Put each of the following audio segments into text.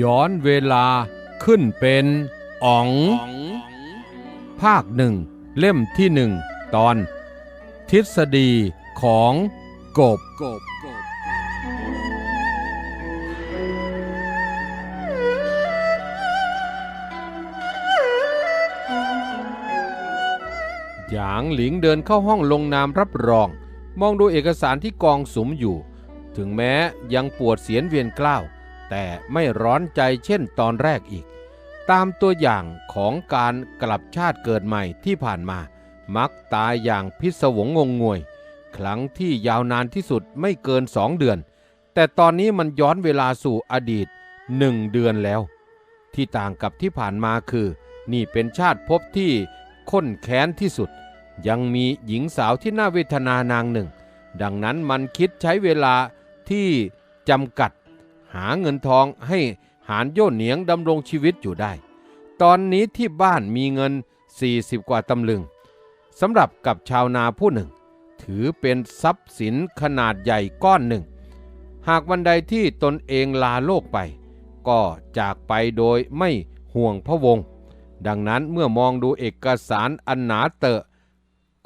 ย้อนเวลาขึ้นเป็นอ๋องภาคหนึ่งเล่มที่หนึ่งตอน ทฤษฎีของกบกบหยางหลิงเดินเข้าห้องลงนามรับรอง มองดูเอกสารที่กองสุมอยู่ ถึงแม้ยังปวดเสียนเวียนกล้าว แต่ไม่ร้อนใจเช่นตอนแรกอีก ตามตัวอย่างของการกลับชาติเกิดใหม่ที่ผ่านมา มักตายอย่างพิศวงงงงวย ครั้งที่ยาวนานที่สุดไม่เกินสองเดือน แต่ตอนนี้มันย้อนเวลาสู่อดีตหนึ่งเดือนแล้ว ที่ต่างกับที่ผ่านมาคือ นี่เป็นชาติภพที่ข้นแค้นที่สุด ยังมีหญิงสาวที่น่าเวทนานางหนึ่ง ดังนั้นมันคิดใช้เวลาที่จำกัด หาเงินทองให้หารโย่เหนียงดำรงชีวิตอยู่ได้ ตอนนี้ที่บ้านมีเงิน 40 กว่าตำลึงสำหรับกับชาวนาผู้หนึ่ง ถือเป็นทรัพย์สินขนาดใหญ่ก้อนหนึ่ง หากวันใดที่ตนเองลาโลกไป ก็จากไปโดยไม่ห่วงพระวงศ์ดังนั้นเมื่อมองดูเอกสารอันหนาเตอะ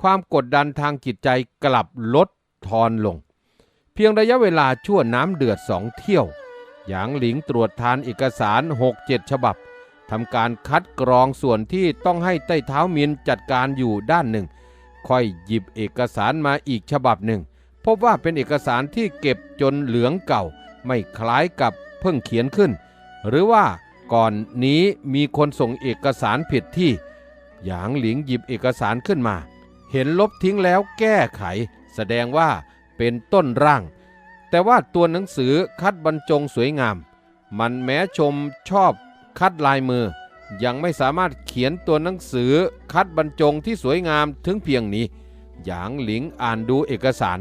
ความกดดันทางจิตใจกลับลดทอนลง เพียงระยะเวลาชั่วน้ำเดือดสองเที่ยว หยางหลิงตรวจทานเอกสาร 6-7 ฉบับทำการคัดกรองส่วนที่ต้องให้ใต้เท้ามินจัดการอยู่ด้านหนึ่ง ค่อยหยิบเอกสารมาอีกฉบับหนึ่ง พบว่าเป็นเอกสารที่เก็บจนเหลืองเก่า ไม่คล้ายกับเพิ่งเขียนขึ้น หรือว่าก่อนนี้มีคนส่งเอกสารผิดที่หยางหลิงหยิบเอกสารขึ้นมา เห็นลบทิ้งแล้วแก้ไข แสดงว่าเป็นต้นร่าง แต่ว่าตัวหนังสือคัดบรรจงสวยงาม มันแม้ชมชอบคัดลายมือ ยังไม่สามารถเขียนตัวหนังสือคัดบรรจงที่สวยงามถึงเพียงนี้ หยางหลิงอ่านดูเอกสาร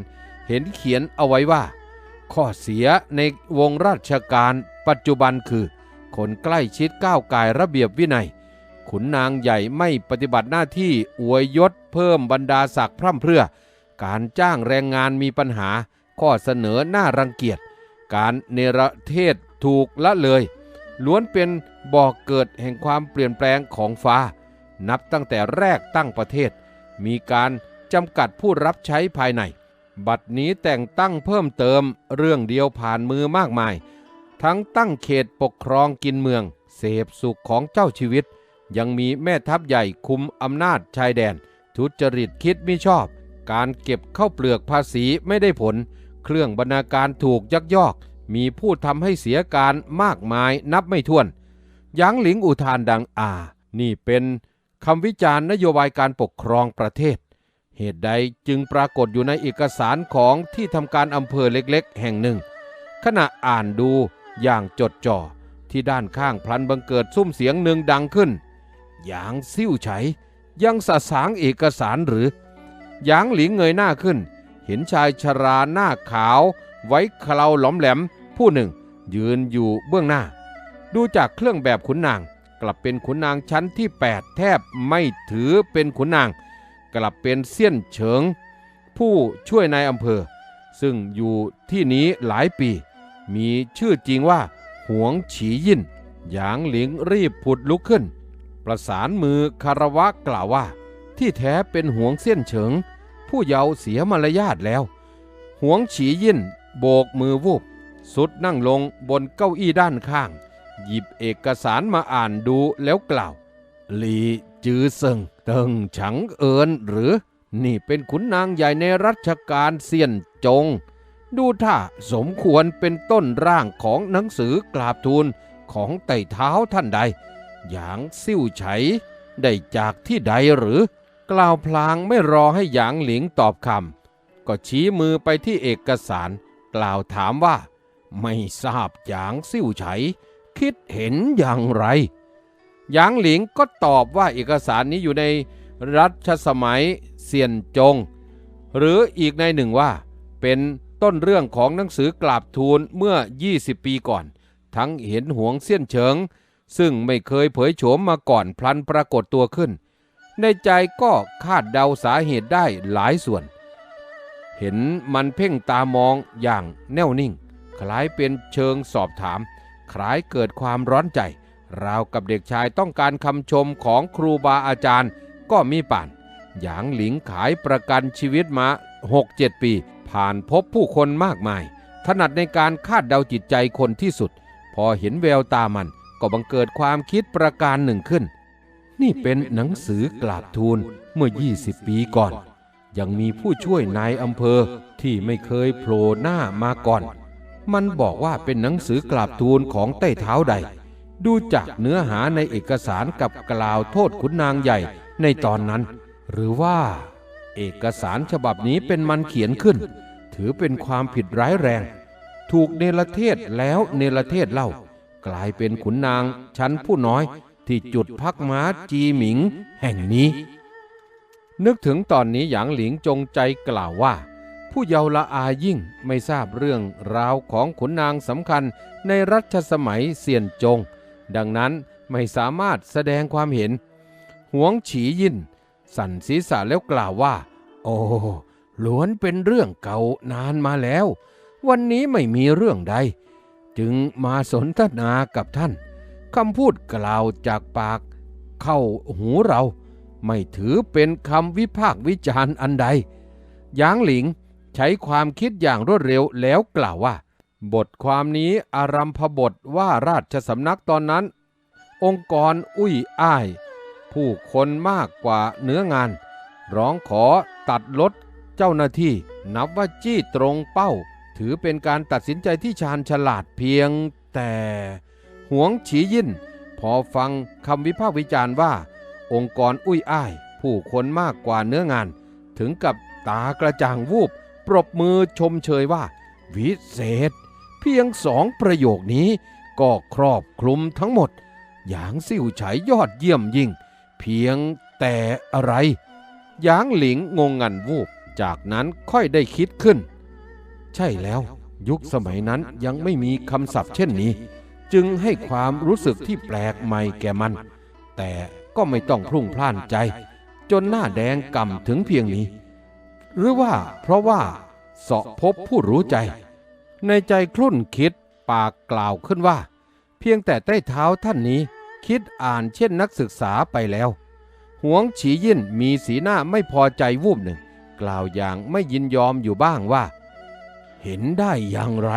เห็นเขียนเอาไว้ว่า ข้อเสียในวงราชการปัจจุบันคือ คนใกล้ชิดก้าวกายระเบียบวินัย ขุนนางใหญ่ไม่ปฏิบัติหน้าที่อวยยศเพิ่มบรรดาศักดิ์พร่ำเพรื่อ การจ้างแรงงานมีปัญหา ข้อเสนอหน้ารังเกียจ การเนรเทศถูกละเลย ล้วนเป็นบ่อกเกิดแห่งความเปลี่ยนแปลงของฟ้า นับตั้งแต่แรกตั้งประเทศ มีการจำกัดผู้รับใช้ภายใน บัดนี้แต่งตั้งเพิ่มเติมเรื่องเดียวผ่านมือมากมาย ทั้งตั้งเขตปกครองกินเมือง เสพสุขของเจ้าชีวิต ยังมีแม่ทัพใหญ่คุมอำนาจชายแดน ทุจริตคิดไม่ชอบ การเก็บเข้าเปลือกภาษีไม่ได้ผล เครื่องบรรณาการถูกยักยอก มีผู้ทำให้เสียการมากมายนับไม่ถ้วนหยางหลิงอุทานดังอ่านี่เป็นคำวิจารณ์นโยบายการปกครองประเทศ เหตุใดจึงปรากฏอยู่ในเอกสารของที่ทำการอำเภอเล็กๆ แห่งหนึ่ง ขณะอ่านดูอย่างจดจ่อที่ด้านข้างพลันบังเกิดซุ้มเสียงหนึ่งดังขึ้น หยางซิ่วไฉยังสะสางเอกสารหรือ หยางหลิงเงยหน้าขึ้น เห็นชายชราหน้าขาว ไว้เคราหลอมแหลม ผู้หนึ่ง ยืนอยู่เบื้องหน้า ดูจากเครื่องแบบขุนนาง กลับเป็นขุนนางชั้นที่ 8 แทบไม่ถือเป็นขุนนาง กลับเป็นเสี้ยนเฉิง ผู้ช่วยนายอำเภอ ซึ่งอยู่ที่นี้หลายปี มีชื่อจริงว่าหวงฉียินหยางหลิงรีบผุดลุกขึ้น ประสานมือคารวะกล่าวว่า ที่แท้เป็นหวงเสี้ยนเฉิง ผู้เยาว์เสียมารยาทแล้ว หวงฉียินโบกมือวูบ สุดนั่งลงบนเก้าอี้ด้านข้าง หยิบเอกสารมาอ่านดูแล้วกล่าว หลีจือเซิงเติงฉังเอินหรือ นี่เป็นขุนนางใหญ่ในรัชกาลเซียนจง ดูท่าสมควรเป็นต้นร่างของหนังสือกราบทูลของไต่เท้าท่านใด อย่างซิ่วไฉได้จากที่ใดหรือ กล่าวพลางไม่รอให้หยางหลิงตอบคำก็ชี้มือไปที่เอกสาร กล่าวถามว่า ไม่ทราบหยางซิ่วไฉคิดเห็นอย่างไร หยางหลิงก็ตอบว่าเอกสารนี้อยู่ในรัชสมัยเซียนจง หรืออีกในหนึ่งว่า เป็นต้นเรื่องของหนังสือกราบทูลเมื่อ 20 ปีก่อน ทั้งเห็นหวงเสี้ยนเฉิง ซึ่งไม่เคยเผยโฉมมาก่อนพลันปรากฏตัวขึ้น ในใจก็คาดเดาสาเหตุได้หลายส่วน เห็นมันเพ่งตามองอย่างแน่วนิ่ง คล้ายเป็นเชิงสอบถาม คล้ายเกิดความร้อนใจ ราวกับเด็กชายต้องการคำชมของครูบาอาจารย์ก็มีป่าน หยางหลิงขายประกันชีวิตมา 6-7 ปี ผ่านพบผู้คนมากมาย ถนัดในการคาดเดาจิตใจคนที่สุด พอเห็นแววตามันก็บังเกิดความคิดประการหนึ่งขึ้น นี่เป็นหนังสือกราบทูลเมื่อ 20 ปีก่อน ยังมีผู้ช่วยนายอำเภอที่ไม่เคยโผล่หน้ามาก่อน มันบอกว่าเป็นหนังสือกราบทูลของใต้เท้าใด ดูจากเนื้อหาในเอกสารกับกล่าวโทษขุนนางใหญ่ในตอนนั้น หรือว่า เอกสารฉบับนี้เป็นมันเขียนขึ้น ถือเป็นความผิดร้ายแรง ถูกเนรเทศแล้วเนรเทศเล่ากลายเป็นขุนนางชั้นผู้น้อย ที่จุดพักม้าจีหมิงแห่งนี้ นึกถึงตอนนี้หยางหลิงจงใจกล่าวว่า ผู้เยาว์ละอายิ่งไม่ทราบเรื่องราวของขุนนางสำคัญในรัชสมัยเซียนจง ดังนั้นไม่สามารถแสดงความเห็น หวงฉียิน สั่นศีรษะแล้วกล่าวว่า โอ้ล้วนเป็นเรื่องเก่านานมาแล้ว วันนี้ไม่มีเรื่องใด จึงมาสนทนากับท่าน คำพูดกล่าวจากปากเข้าหูเรา ไม่ถือเป็นคำวิพากษ์วิจารณ์อันใดหยางหลิงใช้ความคิดอย่างรวดเร็วแล้วกล่าวว่า บทความนี้อารัมพบทว่าราชสำนักตอนนั้น องค์กรอุ้ยอ้าย ผู้คนมากกว่าเนื้องาน ร้องขอตัดลดเจ้าหน้าที่ นับว่าจี้ตรงเป้า ถือเป็นการตัดสินใจที่ชาญฉลาดเพียงแต่ หวงฉียิน พอฟังคำวิพากษ์วิจารณ์ว่า องค์กรอุ้ยอ้าย ผู้คนมากกว่าเนื้องาน ถึงกับตากระจ่างวูบ ปรบมือชมเชยว่า วิเศษ เพียงสองประโยคนี้ ก็ครอบคลุมทั้งหมดหยางซิ่วฉายยอดเยี่ยมยิ่ง เพียงแต่อะไรหยางหลิงงงงันวูบ จากนั้นค่อยได้คิดขึ้น ใช่แล้ว ยุคสมัยนั้นยังไม่มีคำศัพท์เช่นนี้ จึงให้ความรู้สึกที่แปลกใหม่แก่มัน แต่ก็ไม่ต้องพรุ่งพล่านใจ จนหน้าแดงก่ำถึงเพียงนี้ หรือว่าเพราะว่าเสาะพบผู้รู้ใจ ในใจครุ่นคิดปากกล่าวขึ้นว่า เพียงแต่ใต้เท้าท่านนี้คิดอ่านเช่นนักศึกษาไปแล้วหวงฉียินมีสีหน้าไม่พอใจวูบหนึ่ง กล่าวอย่างไม่ยินยอมอยู่บ้างว่า เห็นได้อย่างไร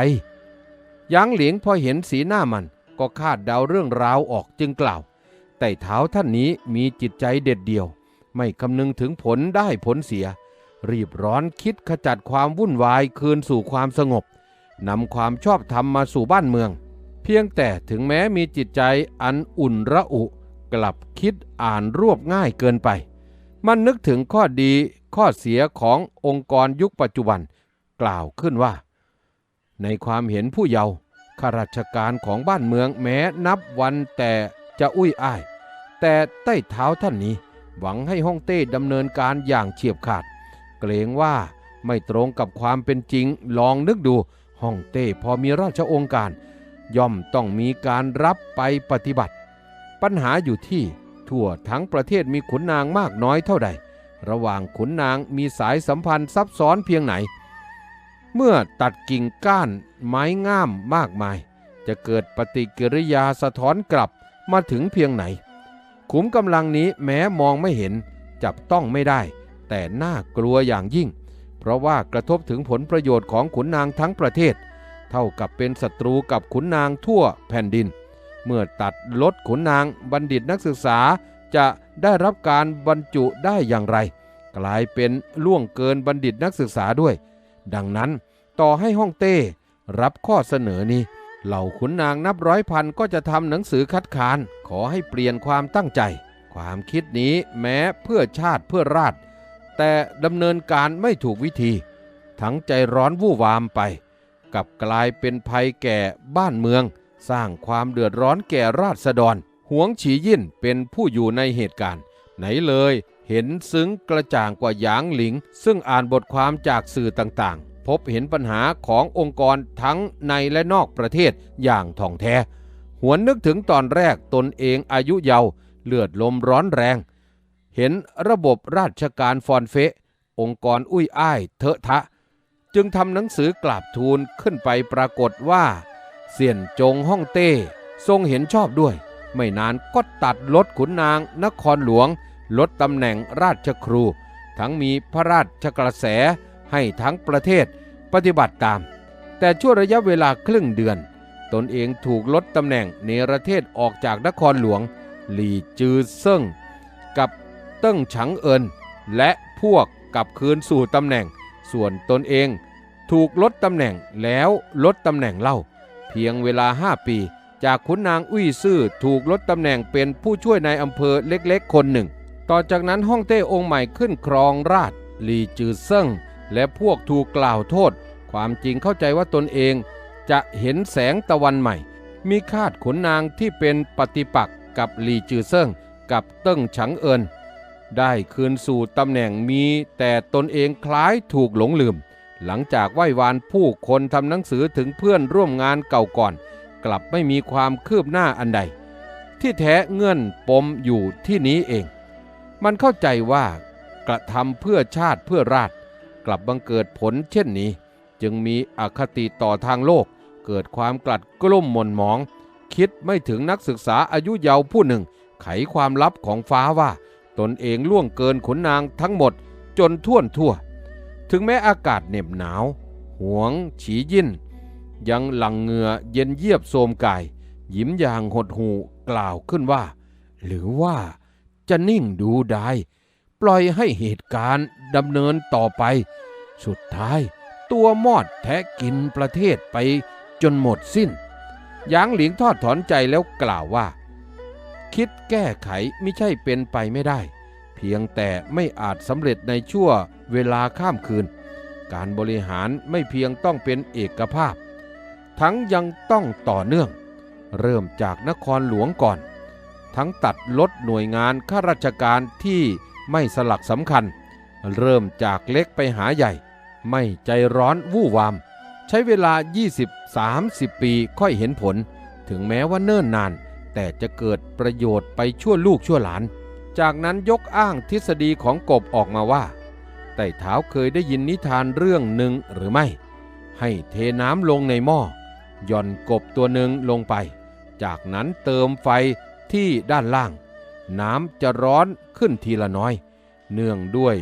ยางเหลียงพอเห็นสีหน้ามันก็คาดเดาเรื่องราวออกจึงกล่าว แต่เท้าท่านนี้มีจิตใจเด็ดเดี่ยว ไม่คำนึงถึงผลได้ผลเสีย รีบร้อนคิดขจัดความวุ่นวายคืนสู่ความสงบนำความชอบธรรมมาสู่บ้านเมือง เพียงแต่ถึงแม้มีจิตใจอันอุ่นระอุ กลับคิดอ่านรวบง่ายเกินไป มันนึกถึงข้อดีข้อเสียขององค์กรยุคปัจจุบัน กล่าวขึ้นว่า ในความเห็นผู้เยาว์ข้าราชการของบ้านเมืองแม้นับวันแต่จะอุ้ยอ้าย แต่ใต้เท้าท่านนี้ หวังให้ฮ่องเต้ดำเนินการอย่างเฉียบขาด เกรงว่าไม่ตรงกับความเป็นจริงลองนึกดูฮ่องเต้พอมีราชองค์การ ย่อมต้องมีการรับไปปฏิบัติ ปัญหาอยู่ที่ทั่วทั้งประเทศมีขุนนางมากน้อยเท่าใด ระหว่างขุนนางมีสายสัมพันธ์ซับซ้อนเพียงไหน เมื่อตัดกิ่งก้านไม้ง่ามมากมาย จะเกิดปฏิกิริยาสะท้อนกลับมาถึงเพียงไหน ขุมกำลังนี้แม้มองไม่เห็นจับต้องไม่ได้ แต่น่ากลัวอย่างยิ่ง เพราะว่ากระทบถึงผลประโยชน์ของขุนนางทั้งประเทศ เท่ากับเป็นศัตรูกับขุนนางทั่วแผ่นดิน เมื่อตัดลดขุนนางบัณฑิตนักศึกษาจะได้รับการบรรจุได้อย่างไร กลายเป็นล่วงเกินบัณฑิตนักศึกษาด้วย ดังนั้นต่อให้ฮ่องเต้รับข้อเสนอนี้ เหล่าขุนนางนับร้อยพันก็จะทำหนังสือคัดค้าน ขอให้เปลี่ยนความตั้งใจ ความคิดนี้แม้เพื่อชาติเพื่อราช แต่ดำเนินการไม่ถูกวิธี ทั้งใจร้อนวู่วามไป กับกลายเป็นภัยแก่บ้านเมือง สร้างความเดือดร้อนแก่ราษฎรหวงฉียิ่นเป็นผู้อยู่ในเหตุการณ์ ไหนเลย เห็นซึ้งกระจ่างกว่าหยางหลิง ซึ่งอ่านบทความจากสื่อต่างๆ พบเห็นปัญหาขององค์กรทั้งในและนอกประเทศอย่างท่องแท้ หวนนึกถึงตอนแรกตนเองอายุเยาว์เลือดลมร้อนแรง เห็นระบบราชการฟอนเฟะ องค์กรอุ้ยอ้ายเถอะทะ จึงทำหนังสือกราบทูลขึ้นไปปรากฏว่า เสี่ยนจงฮ่องเต้ ทรงเห็นชอบด้วย ไม่นานก็ตัดลดขุนนางนครหลวง ลดตำแหน่งราชครู ทั้งมีพระราชกระแสให้ทั้งประเทศปฏิบัติตาม แต่ช่วระยะเวลาครึ่งเดือน ตนเองถูกลดตำแหน่งเนรเทศออกจากนครหลวง หลี่จือเซิ่ง กับเติ้งฉังเอิน และพวกกลับคืนสู่ตำแหน่ง ส่วนตนเองถูกลดตำแหน่งแล้วลดตำแหน่งเล่า เพียงเวลา 5 ปี จากขุนนางอุ้ยซื่อถูกลดตำแหน่งเป็นผู้ช่วยในอำเภอเล็กๆ คนหนึ่ง ต่อจากนั้นฮ่องเต้องค์ใหม่ขึ้นครองราชหลีจือเซิ่ง และพวกถูกกล่าวโทษ ความจริงเข้าใจว่าตนเองจะเห็นแสงตะวันใหม่ มีคาดขุนนางที่เป็นปฏิปักษ์กับหลีจือเซิ่งกับเติ้งฉังเอินได้คืนสู่ตำแหน่งมีแต่ตนเองคล้ายถูกหลงลืม หลังจากไหว้วานผู้คนทำหนังสือถึงเพื่อนร่วมงานเก่าก่อน กลับไม่มีความคืบหน้าอันใด ที่แท้เงื่อนปมอยู่ที่นี้เอง มันเข้าใจว่ากระทำเพื่อชาติเพื่อราชกลับบังเกิดผลเช่นนี้ จึงมีอคติต่อทางโลก เกิดความกลัดกลุ้มหม่นหมอง คิดไม่ถึงนักศึกษาอายุเยาว์ผู้หนึ่ง ไขความลับของฟ้าว่า ตนเองล่วงเกินขุนนางทั้งหมดจนท่วนทั่ว ถึงแม้อากาศเหน็บหนาว หวง ฉียินยังหลังเหงื่อเย็นเยียบโทมกาย ยิ้มอย่างหดหูกล่าวขึ้นว่า หรือว่า จะนิ่งดูได้ปล่อยให้เหตุการณ์ดำเนินต่อไป สุดท้าย ตัวมอดแทะกินประเทศไปจนหมดสิ้นหยางหลิงทอดถอนใจแล้วกล่าวว่า คิดแก้ไขไม่ใช่เป็นไปไม่ได้ เพียงแต่ไม่อาจสำเร็จในชั่วเวลาข้ามคืน การบริหารไม่เพียงต้องเป็นเอกภาพ ทั้งยังต้องต่อเนื่อง เริ่มจากนครหลวงก่อน ทั้งตัดลดหน่วยงานข้าราชการที่ไม่สลักสำคัญ เริ่มจากเล็กไปหาใหญ่ ไม่ใจร้อนวู่วาม ใช้เวลา 20-30 ปีค่อยเห็นผล ถึงแม้ว่าเนิ่นนาน แต่จะเกิดประโยชน์ไปชั่วลูกชั่วหลาน จากนั้นยกอ้างทฤษฎีของกบออกมาว่าไต่เท้าเคยได้ยินนิทานเรื่องหนึ่งหรือไม่ ให้เทน้ำลงในหม้อหย่อนกบตัวหนึ่งลงไป จากนั้นเติมไฟ ที่ด้านล่าง น้ำจะร้อนขึ้นทีละน้อย เนื่องด้วย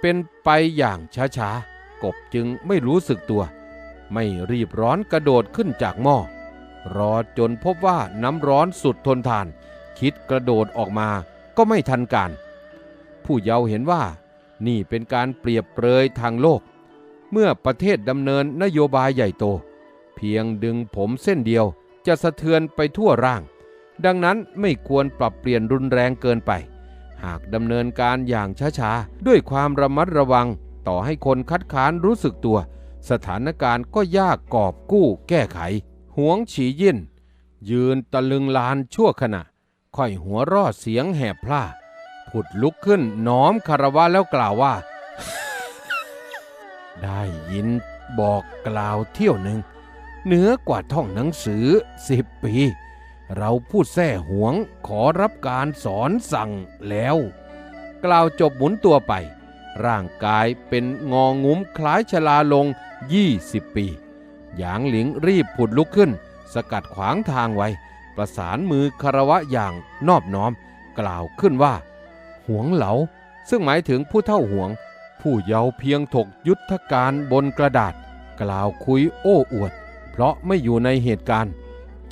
เป็นไปอย่างช้าๆ กบจึงไม่รู้สึกตัว ไม่รีบร้อนกระโดดขึ้นจากหม้อ รอจนพบว่าน้ำร้อนสุดทนทาน คิดกระโดดออกมาก็ไม่ทันการ ผู้เยาว์เห็นว่านี่เป็นการเปรียบเปรยทางโลก เมื่อประเทศดำเนินนโยบายใหญ่โต เพียงดึงผมเส้นเดียวจะสะเทือนไปทั่วร่าง ดังนั้นไม่ควรปรับเปลี่ยนรุนแรงเกินไป หากดำเนินการอย่างช้าๆ ด้วยความระมัดระวัง ต่อให้คนคัดค้านรู้สึกตัว สถานการณ์ก็ยากกอบกู้แก้ไข หวงฉียินยืนตะลึงลานชั่วขณะ ค่อยหัวรอดเสียงแหบพล่าผุดลุกขึ้นน้อมคารวะแล้วกล่าวว่า ได้ยินบอกกล่าวเที่ยวหนึ่งเหนือกว่าท่องหนังสือสิบปี เราพูดแท้หวงขอรับการสอนสั่งแล้ว กล่าวจบหมุนตัวไป ร่างกายเป็นงองุ้มคล้ายชลาลง 20 ปีหยางหลิงรีบผุดลุกขึ้น สกัดขวางทางไว้ ประสานมือคารวะอย่างนอบน้อม กล่าวขึ้นว่า หวงเหลา ซึ่งหมายถึงผู้เท่าหวง ผู้เยาว์เพียงถกยุทธการบนกระดาษ กล่าวคุยโอ้อวด เพราะไม่อยู่ในเหตุการณ์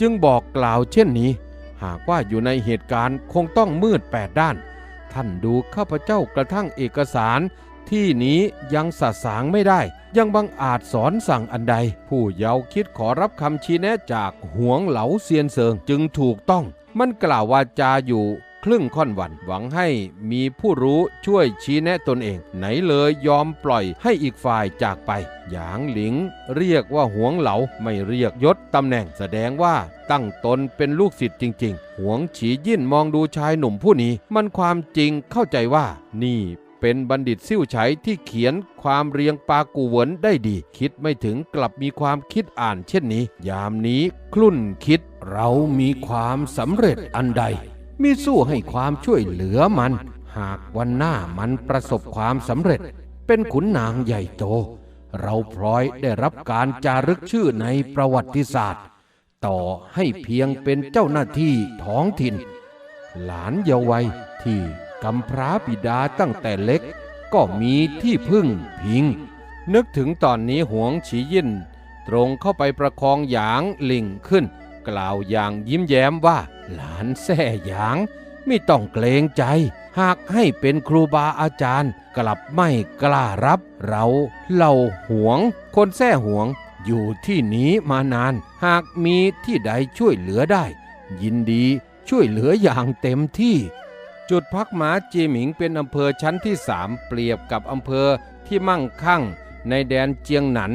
จึงบอกกล่าวเช่นนี้ หากว่าอยู่ในเหตุการณ์คงต้องมืดแปดด้าน ท่านดูข้าพเจ้ากระทั่งเอกสาร ที่นี้ยังสะสางไม่ได้ ยังบังอาจสอนสั่งอันใด ผู้เยาวคิดขอรับคำชี้แนะจากหวงเหลาเซียนเซิงจึงถูกต้อง มันกล่าววาจาอยู่ ครึ่งค่อนวัน หวังให้มีผู้รู้ช่วยชี้แนะตนเอง ไหนเลยยอมปล่อยให้อีกฝ่ายจากไป หยางหลิง เรียกว่าหวงเหลาไม่เรียกยศตำแหน่งแสดงว่าตั้งตนเป็นลูกศิษย์จริง ๆ หวงฉียิ่นมองดูชายหนุ่มผู้นี้ มันความจริงเข้าใจว่านี่เป็นบัณฑิตซิ่วไฉที่เขียนความเรียงปากูเหวินได้ดี คิดไม่ถึงกลับมีความคิดอ่านเช่นนี้ ยามนี้คลุ่นคิดเรามีความสำเร็จอันใด มิสู้ให้ความช่วยเหลือมัน หากวันหน้ามันประสบความสำเร็จ เป็นขุนนางใหญ่โต เราพลอยได้รับการจารึกชื่อในประวัติศาสตร์ ต่อให้เพียงเป็นเจ้าหน้าที่ท้องถิ่น หลานเยาว์วัยที่กำพร้าบิดาตั้งแต่เล็ก ก็มีที่พึ่งพิง นึกถึงตอนนี้หวงฉียินตรงเข้าไปประคองหยางลิงขึ้น กล่าวอย่างยิ้มแย้มว่า หลานแท่หยางไม่ต้องเกรงใจ หากให้เป็นครูบาอาจารย์ กลับไม่กล้ารับ เราเล่าหวง คนแท่หวง อยู่ที่นี้มานาน หากมีที่ใดช่วยเหลือได้ ยินดีช่วยเหลืออย่างเต็มที่ จุดพักหมาจีหมิงเป็นอำเภอชั้นที่สามเปรียบกับอำเภอที่มั่งคั่ง ในแดนเจียงหนัน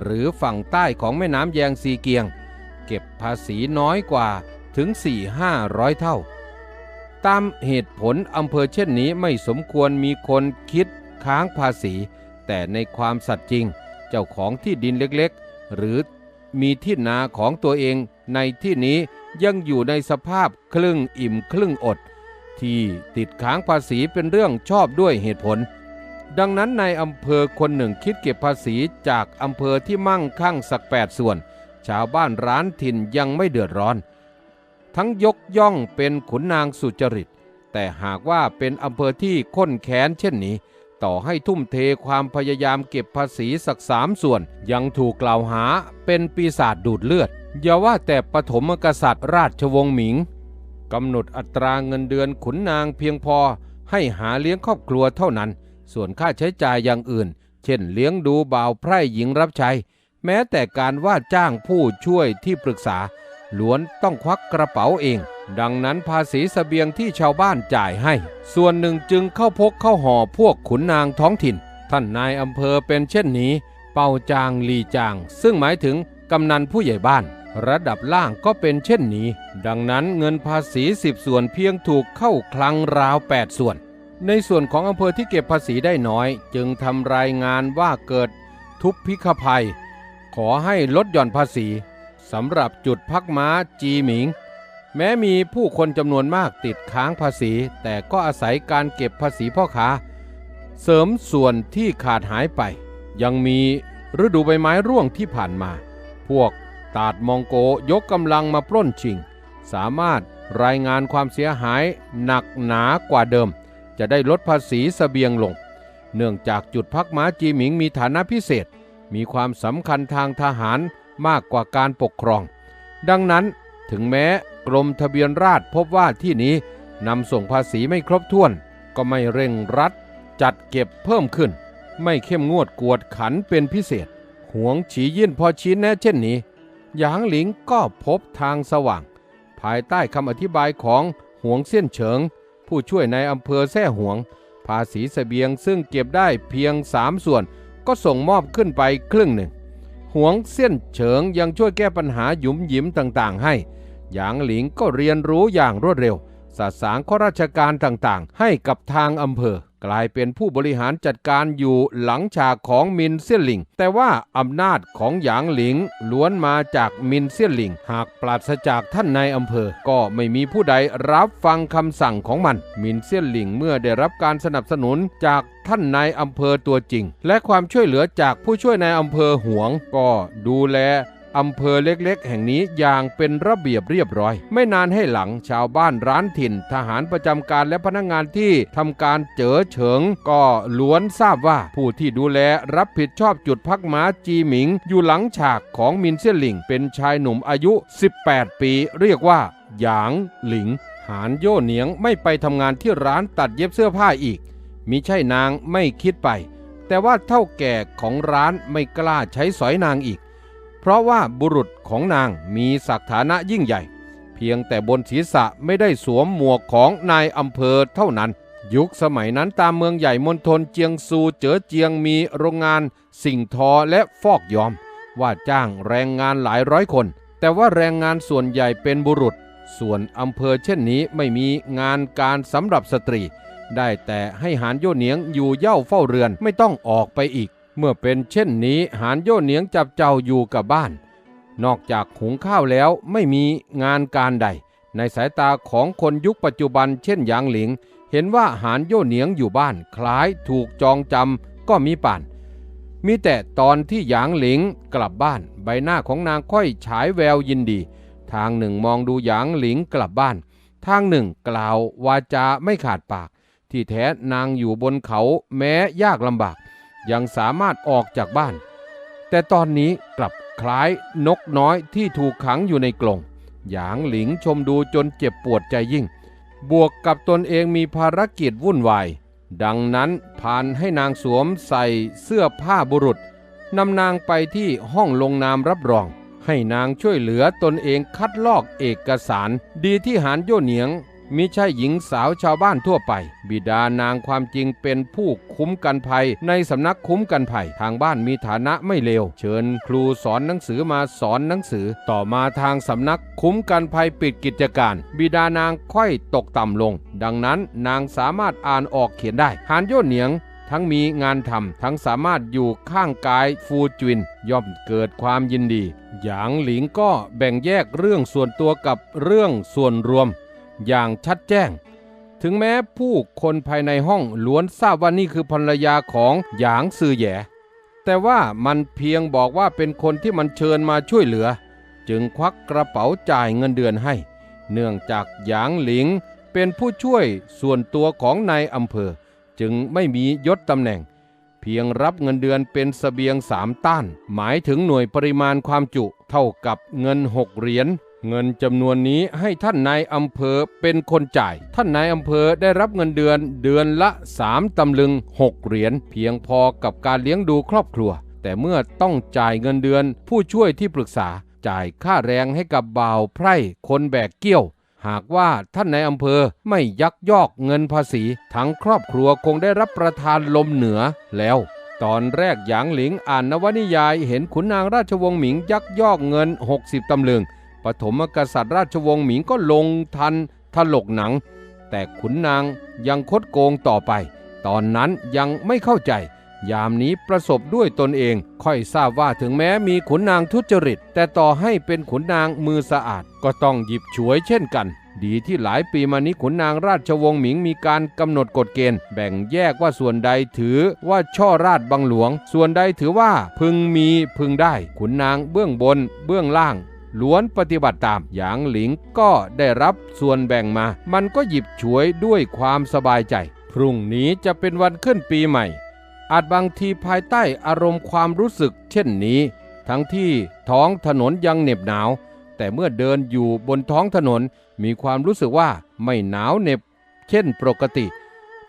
หรือฝั่งใต้ของแม่น้ำแยงซีเกียง เก็บภาษีน้อยกว่าถึง 4-500 เท่า ตามเหตุผลอำเภอเช่นนี้ไม่สมควรมีคนคิดค้างภาษี แต่ในความสัตย์จริง เจ้าของที่ดินเล็กๆ หรือมีที่นาของตัวเองในที่นี้ยังอยู่ในสภาพครึ่งอิ่มครึ่งอด ที่ติดค้างภาษีเป็นเรื่องชอบด้วยเหตุผล ดังนั้นในอำเภอคนหนึ่งคิดเก็บภาษีจากอำเภอที่มั่งคั่งสักแปดส่วน ชาวบ้านร้านถิ่นยังไม่เดือดร้อน ทั้งยกย่องเป็นขุนนางสุจริต แต่หากว่าเป็นอำเภอที่ข้นแค้นเช่นนี้ ต่อให้ทุ่มเทความพยายามเก็บภาษีสักสามส่วน ยังถูกกล่าวหาเป็นปีศาจดูดเลือด อย่าว่าแต่ปฐมกษัตริย์ราชวงศ์หมิงกำหนดอัตราเงินเดือนขุนนางเพียงพอให้หาเลี้ยงครอบครัวเท่านั้น ส่วนค่าใช้จ่ายอย่างอื่น เช่นเลี้ยงดูบ่าวไพร่หญิงรับใช้ แม้แต่การว่าจ้างผู้ช่วยที่ปรึกษา ล้วนต้องควักกระเป๋าเอง ดังนั้นภาษีสเสบียงที่ชาวบ้านจ่ายให้ ส่วนหนึ่งจึงเข้าพกเข้าห่อพวกขุนนางท้องถิ่น ท่านนายอำเภอเป็นเช่นนี้ เป่าจางลีจาง ซึ่งหมายถึงกำนันผู้ใหญ่บ้าน ระดับล่างก็เป็นเช่นนี้ ดังนั้นเงินภาษีสิบส่วนเพียงถูกเข้าคลังราว 8 ส่วน ในส่วนของอำเภอที่เก็บภาษีได้น้อย จึงทำรายงานว่าเกิดทุพพิฆภัย ขอให้ลดหย่อนภาษีสำหรับจุดพักม้าจีหมิง แม้มีผู้คนจำนวนมากติดค้างภาษี แต่ก็อาศัยการเก็บภาษีพ่อค้า เสริมส่วนที่ขาดหายไป ยังมีฤดูใบไม้ร่วงที่ผ่านมา พวกตาดมองโกยกกำลังมาปล้นชิง สามารถรายงานความเสียหายหนักหนากว่าเดิม จะได้ลดภาษีสเสบียงลง เนื่องจากจุดพักม้าจีหมิงมีฐานะพิเศษ มีความสำคัญทางทหารมากกว่าการปกครอง ดังนั้นถึงแม้กรมทะเบียนราษฎรพบว่าที่นี้นำส่งภาษีไม่ครบถ้วน ก็ไม่เร่งรัด จัดเก็บเพิ่มขึ้น ไม่เข้มงวดกวดขันเป็นพิเศษ หวงฉียื่นพอชี้แนะเช่นนี้หยางหลิงก็พบทางสว่าง ภายใต้คำอธิบายของหวงเส้นเฉิง ผู้ช่วยในอำเภอแท่หวง ภาษีสเสบียงซึ่งเก็บได้เพียงสามส่วน ก็ส่งมอบขึ้นไปครึ่งหนึ่งหวงเส้ยนเฉิงยังช่วยแก้ปัญหาหยุมหยิมต่างๆ ให้ หยางหลิงก็เรียนรู้อย่างรวดเร็วสะสางข้าราชการต่างๆ ให้กับทางอำเภอ กลายเป็นผู้บริหารจัดการอยู่หลังฉากของมินเซียนหลิง แต่ว่าอำนาจของหยางหลิงล้วนมาจากมินเซียนหลิง หากปราศจากท่านนายอำเภอ ก็ไม่มีผู้ใดรับฟังคำสั่งของมัน มินเซียนหลิงเมื่อได้รับการสนับสนุนจากท่านนายอำเภอตัวจริง และความช่วยเหลือจากผู้ช่วยนายอำเภอหวง ก็ดูแล อำเภอเล็กๆ แห่งนี้อย่างเป็นระเบียบเรียบร้อย ไม่นานให้หลังชาวบ้านร้านถิ่น ทหารประจำการและพนักงานที่ทำการเจอเฉิง ก็ล้วนทราบว่าผู้ที่ดูแลรับผิดชอบจุดพักม้าจีหมิง อยู่หลังฉากของมินเซี่ยหลิง เป็นชายหนุ่มอายุ 18 ปี เรียกว่าหยางหลิง หานโย่เหนียงไม่ไปทำงานที่ร้านตัดเย็บเสื้อผ้าอีกมิใช่นางไม่คิดไป แต่ว่าเท่าแก่ของร้านไม่กล้าใช้สอยนางอีก เพราะว่าบุรุษของนางมีศักฐานะยิ่งใหญ่ เพียงแต่บนศีรษะไม่ได้สวมหมวกของนายอำเภอเท่านั้น ยุคสมัยนั้นตามเมืองใหญ่มณฑลเจียงซูเจ๋อเจียงมีโรงงาน สิ่งทอและฟอกย้อม ว่าจ้างแรงงานหลายร้อยคน แต่ว่าแรงงานส่วนใหญ่เป็นบุรุษ ส่วนอำเภอเช่นนี้ไม่มีงานการสำหรับสตรี ได้แต่ให้หานโยเหนียงอยู่เย่าเฝ้าเรือนไม่ต้องออกไปอีก เมื่อเป็นเช่นนี้หานโยเหนียงจับเจ้าอยู่กับบ้าน นอกจากหุงข้าวแล้วไม่มีงานการใด ในสายตาของคนยุคปัจจุบันเช่นหยางหลิง เห็นว่าหานโยเหนียงอยู่บ้านคล้ายถูกจองจำก็มีป่าน มีแต่ตอนที่หยางหลิงกลับบ้าน ใบหน้าของนางค่อยฉายแววยินดี ทางหนึ่งมองดูหยางหลิงกลับบ้าน ทางหนึ่งกล่าววาจาไม่ขาดปาก ที่แท้นางอยู่บนเขาแม้ยากลำบาก ยังสามารถออกจากบ้าน แต่ตอนนี้กลับคล้ายนกน้อยที่ถูกขังอยู่ในกรงหยางหลิงชมดูจนเจ็บปวดใจยิ่ง บวกกับตนเองมีภารกิจวุ่นวาย ดังนั้นผ่านให้นางสวมใส่เสื้อผ้าบุรุษนำนางไปที่ห้องลงนามรับรอง ให้นางช่วยเหลือตนเองคัดลอกเอกสาร ดีที่หานโยเหนียง มิใช่หญิงสาวชาวบ้านทั่วไป บิดานางความจริงเป็นผู้คุ้มกันภัย ในสำนักคุ้มกันภัย ทางบ้านมีฐานะไม่เลว เชิญครูสอนหนังสือมาสอนหนังสือ ต่อมาทางสำนักคุ้มกันภัยปิดกิจการ บิดานางค่อยตกต่ำลง ดังนั้นนางสามารถอ่านออกเขียนได้หานโยเหนียงทั้งมีงานทำทั้งสามารถอยู่ข้างกายฟูจิน ย่อมเกิดความยินดี หยางหลิงก็แบ่งแยกเรื่องส่วนตัวกับเรื่องส่วนรวม อย่างชัดแจ้ง ถึงแม้ผู้คนภายในห้องล้วนทราบว่านี่คือภรรยาของหยางซือแหยแต่ว่ามันเพียงบอกว่าเป็นคนที่มันเชิญมาช่วยเหลือ จึงควักกระเป๋าจ่ายเงินเดือนให้ เนื่องจากหยางหลิงเป็นผู้ช่วยส่วนตัวของนายอำเภอ จึงไม่มียศตำแหน่ง เพียงรับเงินเดือนเป็นสเสบียงสามต้าน หมายถึงหน่วยปริมาณความจุเท่ากับเงินหกเหรียญ เงินจำนวนนี้ให้ท่านนายอำเภอเป็นคนจ่าย ท่านนายอำเภอได้รับเงินเดือนเดือนละสามตำลึงหกเหรียญเพียงพอกับการเลี้ยงดูครอบครัว แต่เมื่อต้องจ่ายเงินเดือนผู้ช่วยที่ปรึกษาจ่ายค่าแรงให้กับบ่าวไพร่คนแบกเกี้ยว หากว่าท่านในอำเภอไม่ยักยอกเงินภาษี ทั้งครอบครัวคงได้รับประทานลมเหนือแล้วตอนแรกหยางหลิงอ่านนวนิยายเห็นขุนนางราชวงศ์หมิงยักยอกเงิน 60 ตำลึง ปฐมกษัตริย์ราชวงศ์หมิงก็ลงทันถลกหนัง แต่ขุนนางยังคดโกงต่อไป ตอนนั้นยังไม่เข้าใจ ยามนี้ประสบด้วยตนเอง ค่อยทราบว่าถึงแม้มีขุนนางทุจริต แต่ต่อให้เป็นขุนนางมือสะอาด ก็ต้องหยิบฉวยเช่นกันดีที่หลายปีมานี้ขุนนางราชวงศ์หมิงมีการกำหนดกฎเกณฑ์ แบ่งแยกว่าส่วนใดถือว่าช่อราชบังหลวง ส่วนใดถือว่าพึงมีพึงได้ ขุนนางเบื้องบน เบื้องล่าง ล้วนปฏิบัติตามหยางหลิงก็ได้รับส่วนแบ่งมา มันก็หยิบฉวยด้วยความสบายใจ พรุ่งนี้จะเป็นวันขึ้นปีใหม่ อาจบางทีภายใต้อารมณ์ความรู้สึก เช่นนี้ ทั้งที่ท้องถนนยังเหน็บหนาว แต่เมื่อเดินอยู่บนท้องถนนมีความรู้สึกว่าไม่หนาวเหน็บ เช่นปกติ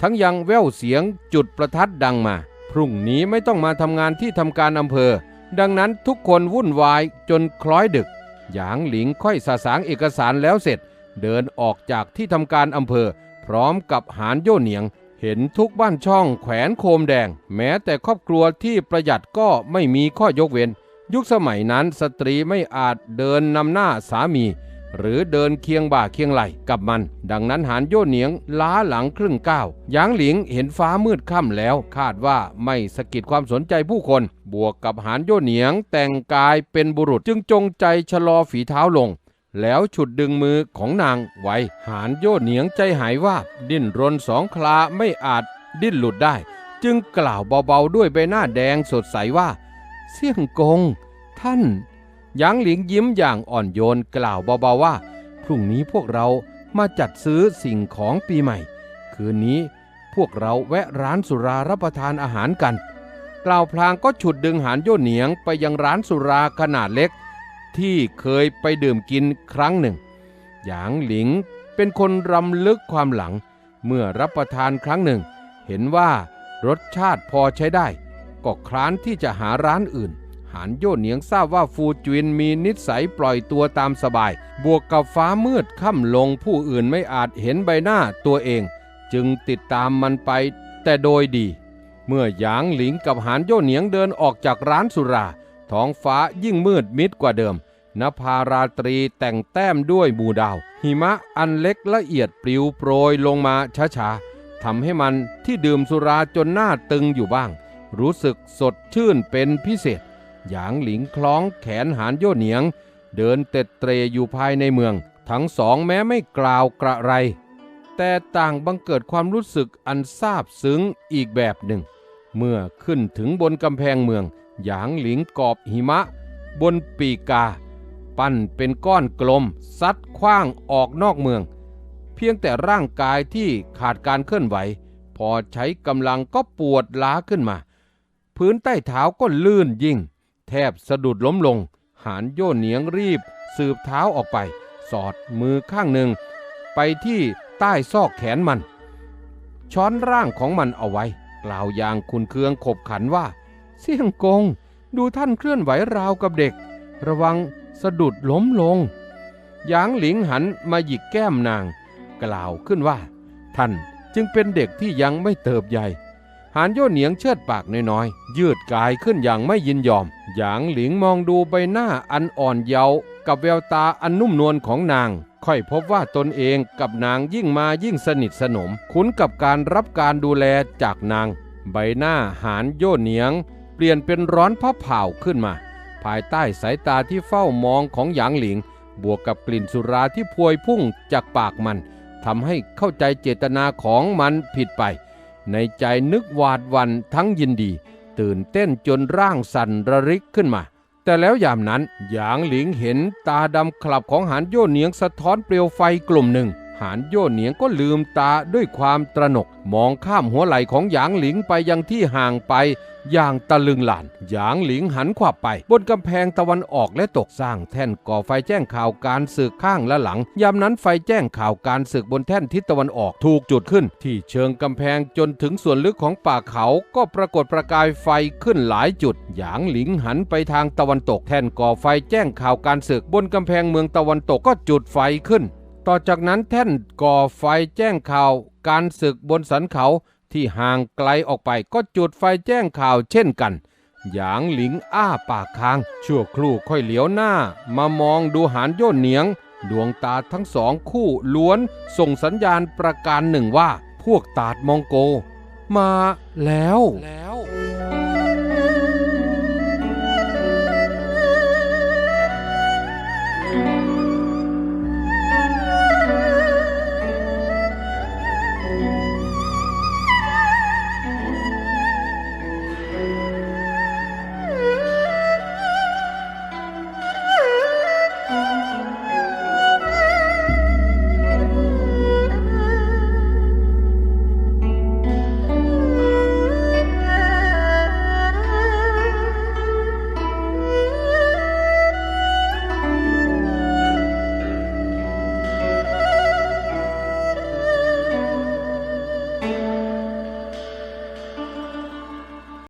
ทั้งยังแว่วเสียงจุดประทัดดังมา พรุ่งนี้ไม่ต้องมาทำงานที่ทำการอำเภอ ดังนั้นทุกคนวุ่นวายจนคล้อยดึก หยางหลิงค่อยสาสางเอกสารแล้วเสร็จ เดินออกจากที่ทำการอำเภอ พร้อมกับหานโยเหนียง เห็นทุกบ้านช่องแขวนโคมแดง แม้แต่ครอบครัวที่ประหยัดก็ไม่มีข้อยกเว้น ยุคสมัยนั้นสตรีไม่อาจเดินนำหน้าสามี หรือเดินเคียงบ่าเคียงไหลกับมัน ดังนั้นหานโยเหนียงล้าหลังครึ่งก้าวหยางหลิงเห็นฟ้ามืดค่ำแล้ว คาดว่าไม่สะกิดความสนใจผู้คน บวกกับหานโยเหนียงแต่งกายเป็นบุรุษจึงจงใจชะลอฝีเท้าลง แล้วฉุดดึงมือของนางไว้หานโยเหนียงใจหายว่าดิ้นรนสองคลาไม่อาจดิ้นหลุดได้ จึงกล่าวเบาๆด้วยใบหน้าแดงสดใสว่า เสี่ยงกง ท่าน หยางหลิงยิ้มอย่างอ่อนโยนกล่าวเบาๆว่า พรุ่งนี้พวกเรามาจัดซื้อสิ่งของปีใหม่ คืนนี้พวกเราแวะร้านสุรารับประทานอาหารกัน กล่าวพลางก็ฉุดดึงหานโยเหนียงไปยังร้านสุราขนาดเล็ก ที่เคยไปดื่มกินครั้งหนึ่ง หยางหลิงเป็นคนรำลึกความหลัง เมื่อรับประทานครั้งหนึ่ง เห็นว่ารสชาติพอใช้ได้ ก็คร้านที่จะหาร้านอื่น หานโยเหนียงทราบว่าฟูจวินมีนิสัยปล่อยตัวตามสบาย บวกกับฟ้ามืดค่ำลงผู้อื่นไม่อาจเห็นใบหน้าตัวเอง จึงติดตามมันไปแต่โดยดี เมื่อหยางหลิงกับหานโยเหนียงเดินออกจากร้านสุรา ท้องฟ้ายิ่งมืดมิดกว่าเดิมนภาราตรีแต่งแต้มด้วยหมูดาว หิมะอันเล็กละเอียดปลิวโปรยลงมาช้าๆทำให้มันที่ดื่มสุราจนหน้าตึงอยู่บ้าง รู้สึกสดชื่นเป็นพิเศษ หยางหลิงคล้องแขนหานโยเหนียง เดินเต็ดเตรอยู่ภายในเมือง ทั้งสองแม้ไม่กล่าวกระไร แต่ต่างบังเกิดความรู้สึกอันซาบซึ้งอีกแบบหนึ่ง เมื่อขึ้นถึงบนกำแพงเมือง หยางหลิงกอบหิมะ บนปีกา ปั้นเป็นก้อนกลม ซัดคว้างออกนอกเมือง เพียงแต่ร่างกายที่ขาดการเคลื่อนไหว พอใช้กำลังก็ปวดล้าขึ้นมาพื้นใต้เท้าก็ลื่นยิ่ง แทบสะดุดล้มลง หานโย่เหนียงรีบ สืบเท้าออกไป สอดมือข้างหนึ่ง ไปที่ใต้ซอกแขนมัน ช้อนร่างของมันเอาไว้ กล่าวอย่างคุณเคืองขบขันว่า เสี่ยงกง ดูท่านเคลื่อนไหวราวกับเด็ก ระวังสะดุดล้มลง หยางหลิงหันมาหยิกแก้มนาง กล่าวขึ้นว่า ท่านจึงเป็นเด็กที่ยังไม่เติบใหญ่ หานโย่เหนียงเชิดปากน้อยๆ ยืดกายขึ้นอย่างไม่ยินยอม หยางหลิงมองดูใบหน้าอันอ่อนเยาว์กับแววตาอันนุ่มนวลของนาง ค่อยพบว่าตนเองกับนางยิ่งมายิ่งสนิทสนม คุ้นกับการรับการดูแลจากนาง ใบหน้าหานโย่เหนียง เปลี่ยนเป็นร้อนผ้าเผาขึ้นมา ภายใต้สายตาที่เฝ้ามองของหยางหลิง บวกกับกลิ่นสุราที่พวยพุ่งจากปากมันทำให้เข้าใจเจตนาของมันผิดไป ในใจนึกหวาดวันทั้งยินดี ตื่นเต้นจนร่างสั่นระริกขึ้นมา แต่แล้วยามนั้นหยางหลิงเห็นตาดำคลับของหานโยเหนียงสะท้อนเปลวไฟกลุ่มหนึ่ง หานโย่เหนียงก็ลืมตาด้วยความตระหนก มองข้ามหัวไหล่ของหยางหลิงไปยังที่ห่างไป อย่างตะลึงหลาน หยางหลิงหันขวับไป บนกำแพงตะวันออกและตกสร้างแท่นก่อไฟแจ้งข่าวการศึกข้างและหลังยามนั้นไฟแจ้งข่าวการศึกบนแท่นทิศตะวันออกถูกจุดขึ้น ที่เชิงกำแพงจนถึงส่วนลึกของป่าเขาก็ปรากฏประกายไฟขึ้นหลายจุด หยางหลิงหันไปทางตะวันตก แท่นก่อไฟแจ้งข่าวการศึกบนกำแพงเมืองตะวันตกก็จุดไฟขึ้น ต่อจากนั้นแท่นก่อไฟแจ้งข่าวการศึกบนสันเขาที่ห่างไกลออกไปก็จุดไฟแจ้งข่าวเช่นกัน หยางหลิงอ้าปากค้าง ชั่วครู่ค่อยเหลียวหน้า มามองดูหานโย่นเหนียง ดวงตาทั้งสองคู่ล้วนส่งสัญญาณประการหนึ่งว่า พวกตาดมองโก มาแล้ว